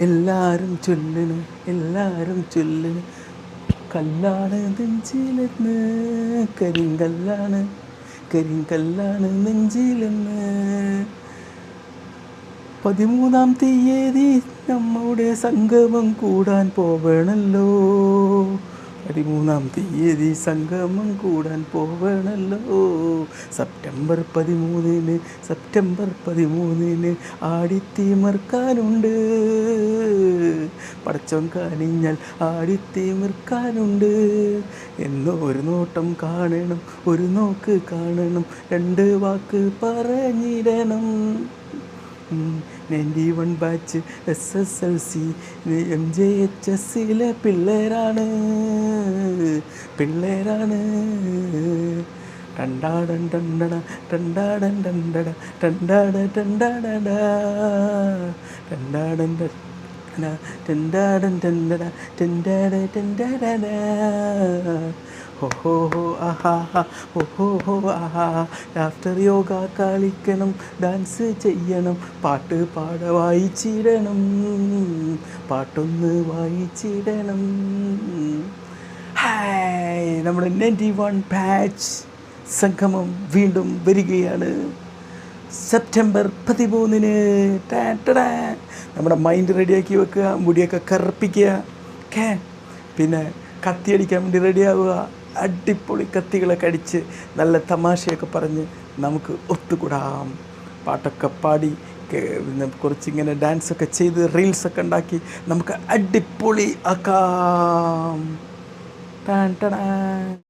എല്ലാരും ചൊല്ലണ് എല്ലാരും ചൊല്ലണ് കല്ലാണ് നെഞ്ചിലെന്ന് കരിങ്കല്ലാണ് കരിങ്കല്ലാണ് നെഞ്ചിലെന്ന്. പതിമൂന്നാം തീയതി നമ്മുടെ സംഗമം കൂടാൻ പോവണല്ലോ. പതിമൂന്നാം തീയതി സംഗമം കൂടാൻ പോവണല്ലോ. സെപ്റ്റംബർ പതിമൂന്നിന് സെപ്റ്റംബർ പതിമൂന്നിന് ആടിത്തിമിർക്കാനുണ്ട്. പടച്ചോൻ കാണിഞ്ഞാൽ ആടിത്തിമിർക്കാനുണ്ട്. എന്നോ ഒരു നോട്ടം കാണണം ഒരു നോക്ക് കാണണം രണ്ട് വാക്ക് പറഞ്ഞിടണം. Ninety one batch S S L C M J H S സിയിലെ പിള്ളേരാണ്. പിള്ളേരാണ്. ടണ്ടാടൻ ഹോ ഹോ ആഹാ ഹോ ഹോ ആഹാ ആഫ്റ്റർ യോഗ കളിക്കണം ഡാൻസ് ചെയ്യണം പാട്ട് പാട വായിച്ചിടണം പാട്ടൊന്ന് വായിച്ചിടണം ഹായ് നമ്മുടെ നയന്റി വൺ ബാച്ച് സംഗമം വീണ്ടും വരികയാണ്. സെപ്റ്റംബർ പതിമൂന്നിന്. ടാറ്റടാ. നമ്മുടെ മൈൻഡ് റെഡിയാക്കി വെക്കുക മുടിയൊക്കെ കറുപ്പിക്കുക ഓക്കെ പിന്നെ കത്തിയടിക്കാൻ വേണ്ടി റെഡിയാവുക അടിപൊളി കത്തികളൊക്കെ അടിച്ച് നല്ല തമാശയൊക്കെ പറഞ്ഞ് നമുക്ക് ഒത്തുകൂടാം. പാട്ടൊക്കെ പാടി പിന്നെ കുറച്ചിങ്ങനെ ഡാൻസൊക്കെ ചെയ്ത് റീൽസൊക്കെ ഉണ്ടാക്കി നമുക്ക് അടിപൊളി ആക്കാം. Bantal.